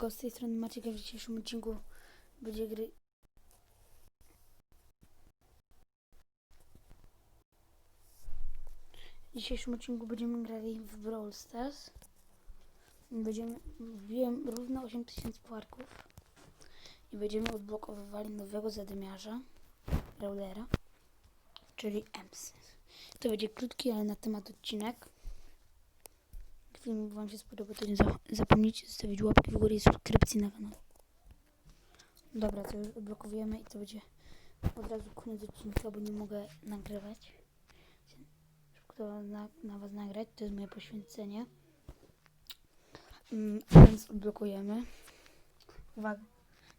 Siemanko, z tej strony Maciek, w dzisiejszym odcinku będzie gry... W dzisiejszym odcinku będziemy grali w Brawl Stars. Będziemy... Wbiłem równo 8000 puarków. I będziemy odblokowywali nowego zadymiarza, Brawlera, czyli Ems. To będzie krótki, ale na temat odcinek. Film Wam się spodoba, to nie za- zapomnijcie zostawić łapki w górę i subskrypcji na kanał. Dobra, to już odblokowujemy i to będzie od razu koniec odcinka, bo nie mogę nagrywać. Szybko na, na Was nagrać, to jest moje poświęcenie. Mm, więc odblokujemy. Uwaga,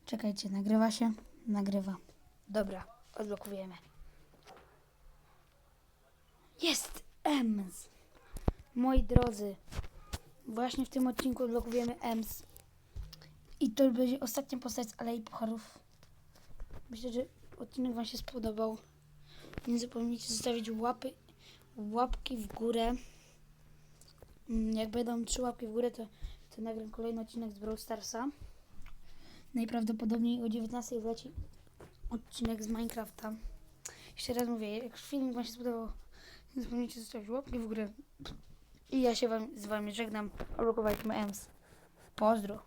czekajcie, nagrywa się? Nagrywa. Dobra, odblokujemy. Jest! Ems! Moi drodzy, właśnie w tym odcinku odblokujemy Ems. I to będzie ostatnia postać z Alei Pucharów. Myślę, że odcinek Wam się spodobał. Nie zapomnijcie zostawić łapy, łapki w górę. Mm, Jak będą trzy łapki w górę, to, to nagram kolejny odcinek z Brawl Starsa. Najprawdopodobniej o 19 wleci odcinek z Minecrafta. Jeszcze raz mówię, jak film Wam się spodobał, nie zapomnijcie zostawić łapki w górę. I ja się wam, z Wami żegnam. Odblokowaliśmy EMS. Pozdro.